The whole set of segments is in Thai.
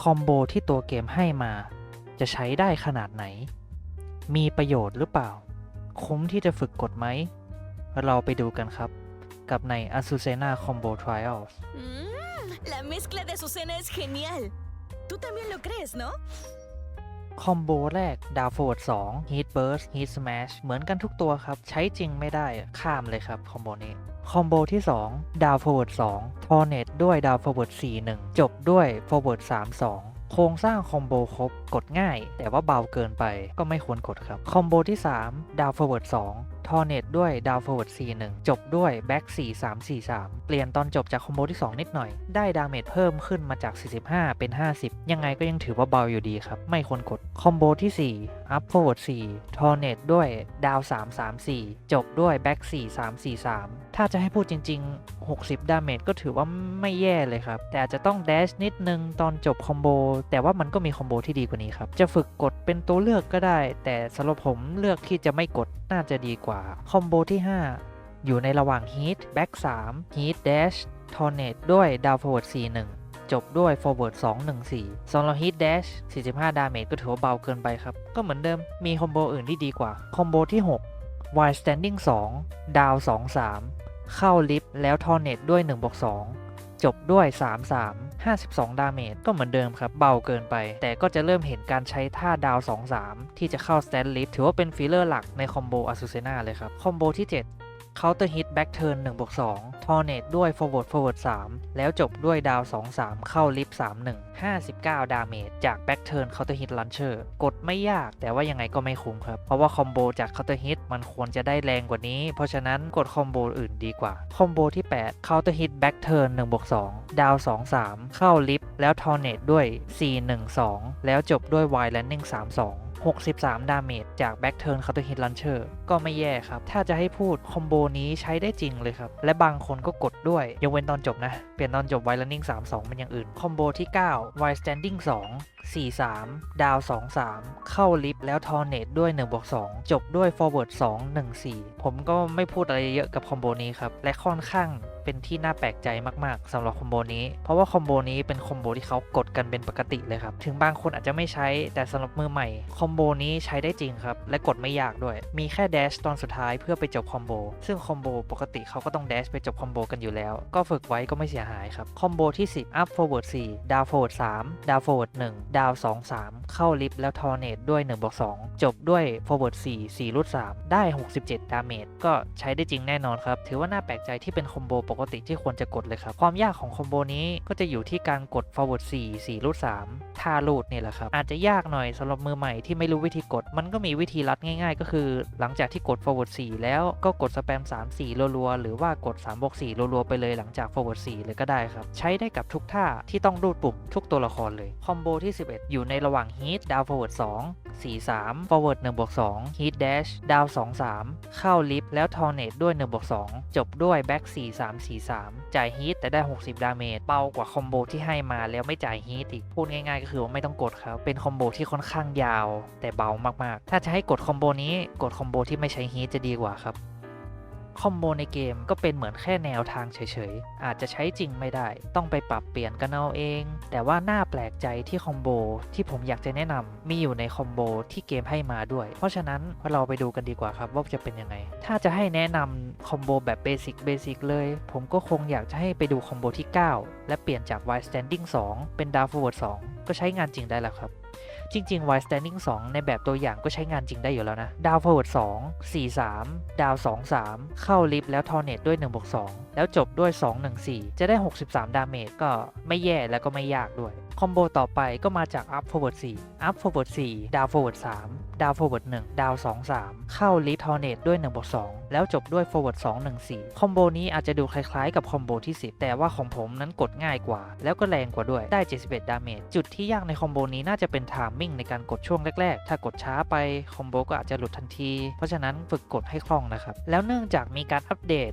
คอมโบที่ตัวเกมให้มา จะใช้ได้ขนาดไหน มีประโยชน์หรือเปล่า คุ้มที่จะฝึกกดไหม เราไปดูกันครับ กับใน Azucena Combo Trials mm, la mezcla de Azucena es genial. Tú también lo crees, ¿no? คอมโบแรกดาว forward 2 heat burst heat smash เหมือนกันทุกตัวครับ ใช้จริงไม่ได้ข้ามเลยครับคอมโบนี้คอมโบที่ 2 ดาว forward 2ทอร์เนตด้วยดาว forward 4 1 จบด้วย forward 3 2 โครงสร้างคอมโบครบ กดง่าย แต่ว่าเบาเกินไปก็ไม่ควรกดครับ คอมโบที่ 3 ดาว forward 2ทอร์เนตด้วยดาว forward 4 1 จบด้วยแบ็ก4 3 4 3 เปลี่ยนตอนจบจากคอมโบที่ 2 นิดหน่อย ได้ดาเมจเพิ่มขึ้นมาจาก 45 เป็น 50 ยังไงก็ยังถือว่าเบาอยู่ดีครับ ไม่ควรกด คอมโบที่4 up forward 4ทอร์เนตด้วยดาว3 3 4 จบด้วยแบ็ก4 3 4 3 ถ้าจะให้พูดจริง ๆ 60 ดาเมจก็ถือว่าไม่แย่เลยครับ แต่อาจจะต้องแดชนิดนึงตอนจบคอมโบ แต่ว่ามันก็มีคอมโบที่ดีกว่านี้ครับ จะฝึกกดเป็นตัวเลือกก็ได้ แต่สำหรับผมเลือกที่จะไม่กดน่าจะดีกว่า คอมโบที่ 5 อยู่ในระหว่าง Heat Back 3 Heat Dash Tornade ด้วย Down Forward 4 1 จบด้วย Forward 2 1 4สำหรับ Heat Dash 45 ดาเมจก็ถือว่าเบาเกินไปครับ ก็เหมือนเดิมมีคอมโบอื่นที่ดีกว่า คอมโบที่ 6 Wide Standing 2 Down 2 3 เข้าลิฟต์แล้ว Tornade ด้วย1บวก2 จบด้วย 3 3 52 ดาเมจก็เหมือนเดิมครับ เบาเกินไป แต่ก็จะเริ่มเห็นการใช้ท่าดาว 2 3 ที่จะเข้าสแตนลิฟถือว่าเป็นฟิลเลอร์หลักในคอมโบอาซูเซนาเลยครับ คอมโบที่ 7 Counter Hit Back Turn 1บวก2 Tornade ด้วย Forward Forward 3แล้วจบด้วยดาว 2 3 เข้าลิฟ3 1 59 ดาเมจจาก Back Turn Counter Hit Launcher กดไม่ยากแต่ว่ายังไงก็ไม่คุ้มครับ เพราะว่าคอมโบจาก Counter Hit มันควรจะได้แรงกว่านี้ เพราะฉะนั้นกดคอมโบอื่นดีกว่า คอมโบที่8 Counter Hit Back Turn 1บวก2ดาว 2 3 เข้าลิฟแล้ว Tornade ด้วย 4 1 2 แล้วจบด้วย Wide Landing 3 2 63 ดาเมจจาก Back Turn Counter Hit Launcher ก็ไม่แย่ครับ ถ้าจะให้พูดคอมโบนี้ใช้ได้จริงเลยครับ และบางคนก็กดด้วยยกเว้นตอนจบนะ เปลี่ยนตอนจบ Wide Landing 3 2เป็นอย่างอื่น คอมโบที่9 Wide Standing 2 4 3 ดาว 2 3 เข้าลิฟต์แล้ว Tornade ด้วย1บวก2จบด้วย Forward 2 1 4 ผมก็ไม่พูดอะไรเยอะกับคอมโบนี้ครับ และค่อนข้าง เป็นที่น่าแปลกใจมากๆสำหรับคอมโบนี้ เพราะว่าคอมโบนี้เป็นคอมโบที่เขากดกันเป็นปกติเลยครับ ถึงบางคนอาจจะไม่ใช้ แต่สำหรับมือใหม่ คอมโบนี้ใช้ได้จริงครับ และกดไม่ยากด้วย มีแค่แดชตอนสุดท้ายเพื่อไปจบคอมโบ ซึ่งคอมโบปกติเขาก็ต้องแดชไปจบคอมโบกันอยู่แล้ว ก็ฝึกไว้ก็ไม่เสียหายครับ คอมโบที่ 10 up forward 4 down forward 3 down forward 1 down 2 3 เข้าลิฟต์แล้ว tornade ด้วย1บวก2จบด้วย forward 4 4รูท3ได้ 67 ดาเมจ ก็ใช้ได้จริงแน่นอนครับ ถือว่าน่าแปลกใจที่เป็นคอมโบปกกติที่ควรจะกดเลยครับ ความยากของคอมโบนี้ก็จะอยู่ที่การกด forward 4 4รูท3ท่ารูดนี่แหละครับ อาจจะยากหน่อยสำหรับมือใหม่ที่ไม่รู้วิธีกด มันก็มีวิธีลัดง่าย ๆ ก็คือ หลังจากที่กด forward 4 แล้วก็กดสแปม3 4รัวๆ หรือว่ากด3บวก4รัวๆ ไปเลยหลังจาก forward 4 เลยก็ได้ครับ ใช้ได้กับทุกท่าที่ต้องรูดปุ่มทุกตัวละครเลยคอมโบที่ 11 อยู่ในระหว่าง heat down forward 2 4 3 forward 1บวก2 heat dash down 2 3 เข้าลิฟต์แล้ว tornade ด้วย1บวก2จบด้วย back 4 3 4 3 จ่าย heat แต่ได้ 60 ดาเมจเบากว่าคอมโบที่ให้มาแล้วไม่จ่าย heat อีกพูดง่ายๆก็คือว่าไม่ต้องกดครับ เป็นคอมโบที่ค่อนข้างยาว แต่เบามากๆ ถ้าจะให้กดคอมโบนี้กดคอมโบที่ไม่ใช้ฮีทจะดีกว่าครับ คอมโบในเกมก็เป็นเหมือนแค่แนวทางเฉยๆ อาจจะใช้จริงไม่ได้ ต้องไปปรับเปลี่ยนกันเอาเอง แต่ว่าน่าแปลกใจที่คอมโบที่ผมอยากจะแนะนำมีอยู่ในคอมโบที่เกมให้มาด้วย เพราะฉะนั้นเราไปดูกันดีกว่าครับว่าจะเป็นยังไง ถ้าจะให้แนะนำคอมโบแบบเบสิกเบสิกเลย ผมก็คงอยากจะให้ไปดูคอมโบที่ 9 และเปลี่ยนจาก wide standing 2 เป็น down forward 2 ก็ใช้งานจริงได้แล้วครับ จริงๆ wide standing 2 ในแบบตัวอย่างก็ใช้งานจริงได้อยู่แล้วนะ ดาว forward 2 4 3 ดาว 2 3 เข้าลิฟต์แล้วทอร์เนตด้วย1บวก2แล้วจบด้วย 2 1 4 จะได้ 63 ดาเมจก็ไม่แย่แล้วก็ไม่ยากด้วย คอมโบต่อไปก็มาจาก up forward 4 up forward 4 down forward 3 down forward 1 down 2 3 เข้าลิฟต์ tornade ด้วย1บวก2แล้วจบด้วย forward 2 1 4 คอมโบนี้อาจจะดูคล้ายๆกับคอมโบที่ 10 แต่ว่าของผมนั้นกดง่ายกว่า แล้วก็แรงกว่าด้วยได้ 71 ดาเมจจุดที่ยากในคอมโบนี้น่าจะเป็น timing ในการกดช่วงแรกๆ ถ้ากดช้าไปคอมโบก็อาจจะหลุดทันที เพราะฉะนั้นฝึกกดให้คล่องนะครับ แล้วเนื่องจากมีการอัปเดต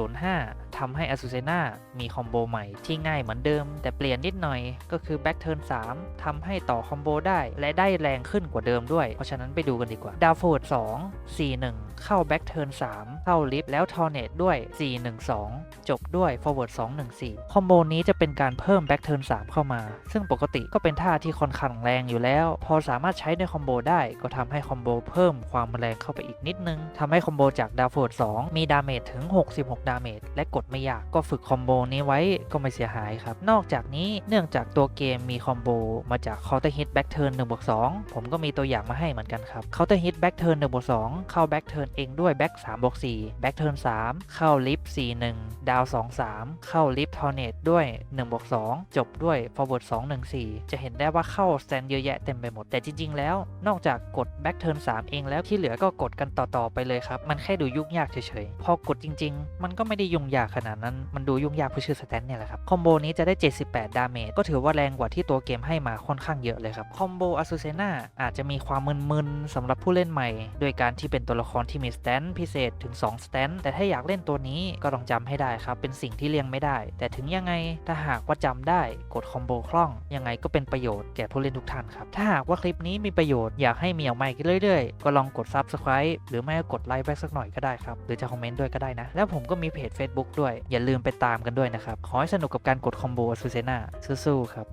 1.05ทำให้ a s u c e n a มีคอมโบใหม่ที่ง่ายเหมือนเดิม แต่เปลี่ยนนิดหน่อยก็คือแบ็กเทิร์น3ทำให้ต่อคอมโบได้ และได้แรงขึ้นกว่าเดิมด้วย เพราะฉะนั้นไปดูกันดีกว่าดาวโฟด2 4 1 เข้าแบ็กเทิร์น3เข้าลิฟต์แล้วทอร์เนตด้วย 4 1 2 จบด้วย forward 2 1 4 คอมโบนี้จะเป็นการเพิ่มแบ็กเทิร์น3เข้ามา ซึ่งปกติก็เป็นท่าที่ค่อนข้างแรงอยู่แล้ว พอสามารถใช้ในคอมโบได้ก็ทำให้คอมโบเพิ่มความแรงเข้าไปอีกนิดนึงทำให้คอมโบจากดาวโฟด2มีดาเมจถึง 66 ดาเมจและกดไม่ยากก็ฝึกคอมโบนี้ไว้ก็ไม่เสียหายครับ นอกจากนี้เนื่องจากตัวเกมมีคอมโบมาจาก counter hit back turn 1บวก2ผมก็มีตัวอย่างมาให้เหมือนกันครับ counter hit back turn 1บวก2เข้า back turn เองด้วย back 3บวก4 back turn 3 เข้า lift 4 1 ดาว 2 3 เข้า lift tornado ด้วย1บวก2จบด้วย forward 2 1 4 จะเห็นได้ว่าเข้า stand เยอะแยะเต็มไปหมด แต่จริง ๆ แล้ว นอกจากกด back turn 3 เองแล้วที่เหลือก็กดกันต่อๆไปเลยครับ มันแค่ดูยุ่งยากเฉยๆ พอกดจริง ๆ มันก็ไม่ได้ยุ่งยากขนาดนั้น มันดูยุ่งยากเพราะชื่อ stand เนี่ยแหละครับ คอมโบนี้จะได้ 78 ดาเมจ ก็ถือว่าแรงกว่าที่ตัวเกมให้มาค่อนข้างเยอะเลยครับ คอมโบอ s ซูเซนาอาจจะมีความมึนๆสำหรับผู้เล่นใหม่ โดยการที่เป็นตัวละครที่มีสแตนพิเศษถึง 2 สแตนแต่ถ้าอยากเล่นตัวนี้ก็ต้องจำให้ได้ครับ เป็นสิ่งที่เลี่ยงไม่ได้ แต่ถึงยังไงถ้าหากว่าจำได้กดคอมโบคล่อง ยังไงก็เป็นประโยชน์แก่ผู้เล่นทุกท่านครับ ถ้าหากว่าคลิปนี้มีประโยชน์อยากให้มีออกมาอีกเรื่อยๆ ก็ลองกด Subscribe หรือไม่ก็กดไลค์ไปสักหน่อยก็ได้ครับ หรือจะคอมเมนต์ด้วยก็ได้นะ แล้วผมก็มีเพจ Facebook ด้วย อย่าลืมไปตามกันด้วยนะครับ ขอให้สนุกกับการกดคอมโบซูเซนาสู้ๆครับ